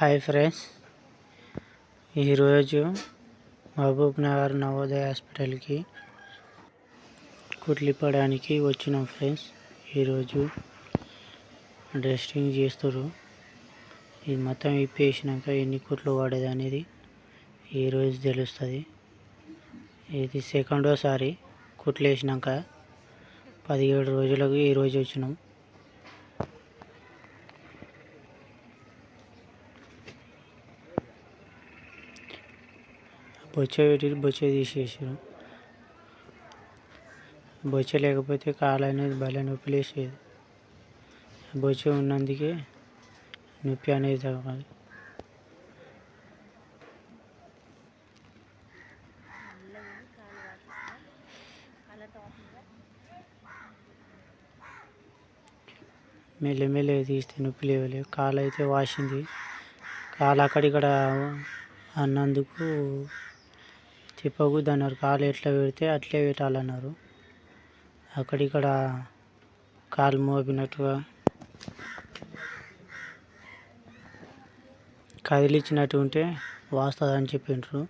Hi friends. ఈరోజు మహబూబ్ నగర్ నవోదయ హాస్పిటల్కి కుట్లిపడానికి వచ్చినాం ఫ్రెండ్స్. ఈరోజు డ్రెస్టింగ్ చేస్తారు ఇది మొత్తం ఇప్పేసినాక ఎన్ని కుట్లు పడేది అనేది ఈరోజు తెలుస్తుంది. ఇది సెకండోసారి కుట్లు వేసినాక పదిహేడు రోజులకు ఈరోజు వచ్చినాం. బొచ్చ పెట్టి బొచ్చ తీసేసారు బొచ్చ లేకపోతే కాలు అనేది భలే నొప్పి లేసేది. బొచ్చ ఉన్నందుకే నొప్పి అనేది తగ్గాలి. మెల్లమెల్లగా తీస్తే నొప్పి లేవలేదు. కాలు అయితే వాసింది కాలు అక్కడిక్కడ అన్నందుకు చెప్పకూడదు అన్నారు కాలు ఎట్లా పెడితే అట్లే పెట్టాలన్నారు. అక్కడిక్కడ కాలు మోపినట్టుగా కదిలిచ్చినట్టు ఉంటే వాస్తుంది అని చెప్పిండ్రు.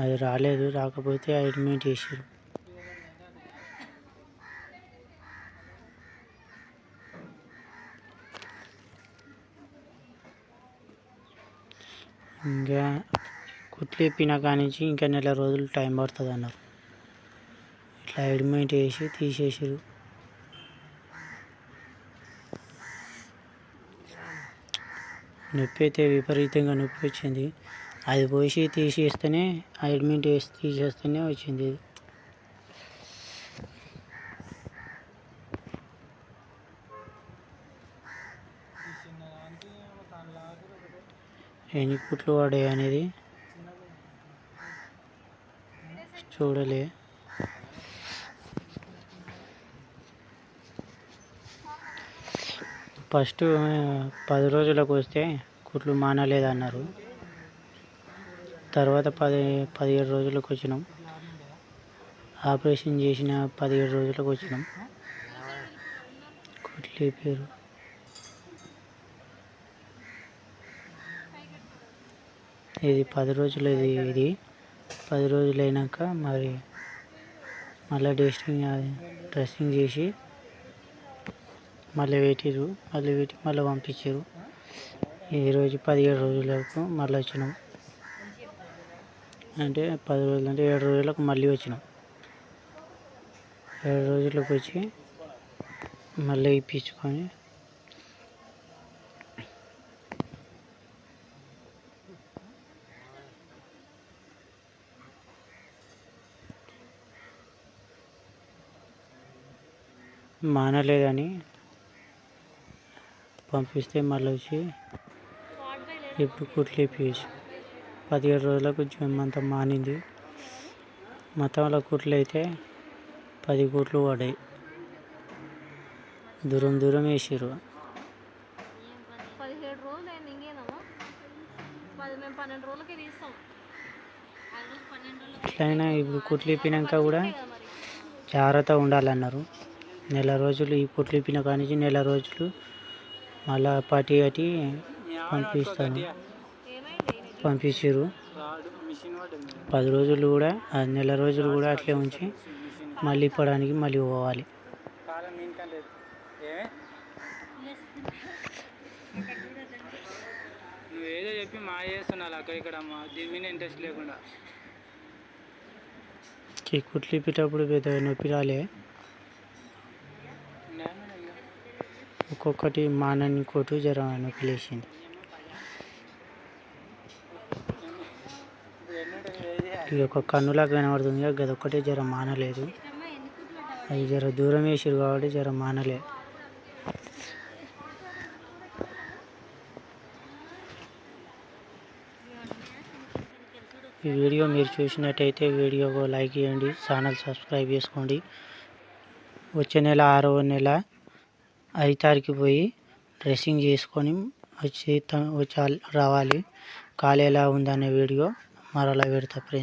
అది రాలేదు రాకపోతే అడ్మిట్ చేసారు ఇంకా కుట్లు ఇప్పిన కానించి ఇంకా నెల రోజులు టైం పడుతుంది అన్నారు ఇట్లా అడ్మిట్ వేసి తీసేసారు నొప్పి అయితే విపరీతంగా నొప్పి వచ్చింది. అది పోసి తీసేస్తేనే అడ్మిట్ వేసి తీసేస్తేనే వచ్చింది. ఎన్ని కుట్లు పడాయి అనేది చూడలే. ఫస్ట్ పది రోజులకు వస్తే కుట్లు మానలేదన్నారు. తర్వాత పది పదిహేడు రోజులకు వచ్చినాం. ఆపరేషన్ చేసిన పదిహేడు రోజులకు వచ్చినాం. కుట్లు పేరు ఇది పది రోజులు ఇది ఇది. పది రోజులు అయినాక మరి మళ్ళీ డ్రెస్సింగ్ డ్రెస్సింగ్ చేసి మళ్ళీ పెట్టిరు మళ్ళీ పెట్టి మళ్ళీ పంపించారు ఈరోజు పదిహేడు రోజులకు మళ్ళీ వచ్చినాం. అంటే పది రోజులు అంటే ఏడు రోజులకు మళ్ళీ వచ్చినాం. ఏడు రోజులకు వచ్చి మళ్ళీ ఇప్పించుకొని మానలేదని పంపిస్తే మళ్ళీ వచ్చి ఇప్పుడు కుట్లు ఇప్పించి పదిహేడు రోజులకు జ్వరం అంతా మానింది. మతంలో కుట్లు అయితే పది కుట్లు పడాయి దూరం దూరం వేసారు ఎట్లయినా ఇప్పుడు కుట్లు ఇప్పినాక కూడా జాగ్రత్త ఉండాలన్నారు. నెల రోజులు ఈ కుట్లు ఇప్పిన కానీ నెల రోజులు మళ్ళా పట్టి కట్టి పంపిస్తాను. పంపించారు పది రోజులు కూడా నెల రోజులు కూడా అట్లే ఉంచి మళ్ళీ ఇప్పడానికి మళ్ళీ పోవాలి. నువ్వేదో చెప్పి మా చేస్తున్నావు అక్కడ ఇక్కడ దీని మీద ఇంట్రెస్ట్ లేకుండా. కుట్లు ఇప్పేటప్పుడు పెద్ద నొప్పి రాలే. ఒక్కొక్కటి మానని కొట్టు జ్వరం నొప్పి ఇది ఒక కన్నులాగా కనబడుతుంది అది జ్వరం మానలేదు. అది జర దూరం వేసారు కాబట్టి జర మానలే. ఈ వీడియో మీరు చూసినట్టయితే వీడియోకు లైక్ చేయండి ఛానల్ సబ్స్క్రైబ్ చేసుకోండి. వచ్చే నెల ఆరవ నెల ఐదు పోయి డ్రెస్సింగ్ చేసుకొని వచ్చి వచ్చి రావాలి. కాలు ఎలా ఉందనే వీడియో మరలా పెడతా ఫ్రెండ్స్.